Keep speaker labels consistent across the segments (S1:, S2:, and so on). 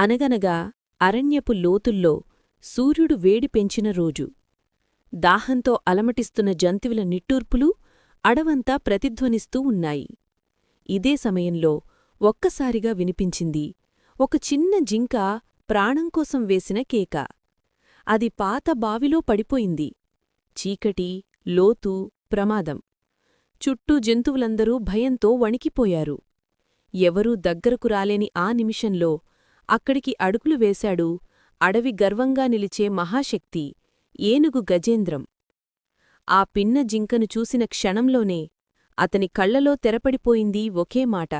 S1: అనగనగా అరణ్యపు లోతుల్లో సూర్యుడు వేడి పెంచిన రోజు. దాహంతో అలమటిస్తున్న జంతువుల నిట్టూర్పులు అడవంతా ప్రతిధ్వనిస్తూ ఉన్నాయి. ఇదే సమయంలో ఒక్కసారిగా వినిపించింది ఒక చిన్న జింక ప్రాణంకోసం వేసిన కేక. అది పాత బావిలో పడిపోయింది. చీకటి లోతు ప్రమాదం. చుట్టూ జంతువులందరూ భయంతో వణికిపోయారు. ఎవరూ దగ్గరకు రాలేని ఆ నిమిషంలో అక్కడికి అడుగులు వేశాడు. అడవి గర్వంగా నిలిచే మహాశక్తి ఏనుగు గజేంద్రం. ఆ పిన్న జింకను చూసిన క్షణంలోనే అతని కళ్ళలో తెరపడిపోయింది ఒకే మాట.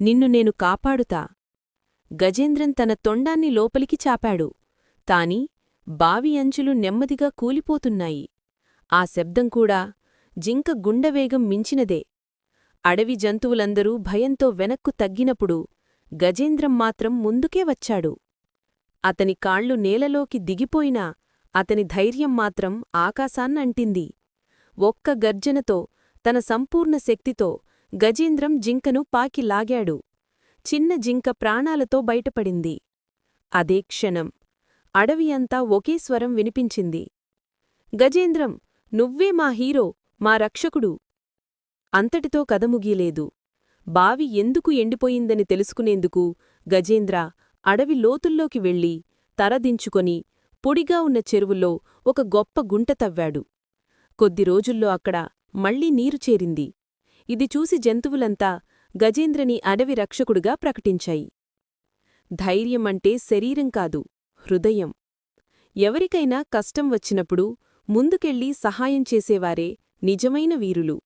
S1: నిన్ను నేను కాపాడుతా. గజేంద్రం తన తొండాన్ని లోపలికి చాపాడు. తాని బావి అంచులు నెమ్మదిగా కూలిపోతున్నాయి. ఆ శబ్దం కూడా జింక గుండెవేగం మించినదే. అడవి జంతువులందరూ భయంతో వెనక్కు తగ్గినప్పుడు గజేంద్రం మాత్రం ముందుకే వచ్చాడు. అతని కాళ్ళు నేలలోకి దిగిపోయినా అతని ధైర్యం మాత్రం ఆకాశాన్నంటింది ఒక్క గర్జనతో తన సంపూర్ణ శక్తితో గజేంద్రం జింకను పాకి లాగాడు. చిన్న జింక ప్రాణాలతో బయటపడింది. అదే క్షణం అడవి అంతా ఒకే స్వరం వినిపించింది. గజేంద్రం నువ్వే మా హీరో మా రక్షకుడు. అంతటితో కథ ముగియలేదు. బావి ఎందుకు ఎండిపోయిందని తెలుసుకునేందుకు గజేంద్ర అడవి లోతుల్లోకి వెళ్ళి తరదించుకొని పొడిగా ఉన్న చెరువుల్లో ఒక గొప్ప గుంట తవ్వాడు. కొద్ది రోజుల్లో అక్కడ మళ్ళీ నీరు చేరింది. ఇది చూసి జంతువులంతా గజేంద్రని అడవి రక్షకుడుగా ప్రకటించాయి. ధైర్యమంటే శరీరం కాదు హృదయం. ఎవరికైనా కష్టం వచ్చినప్పుడు ముందుకెళ్ళి సహాయం చేసేవారే నిజమైన వీరులు.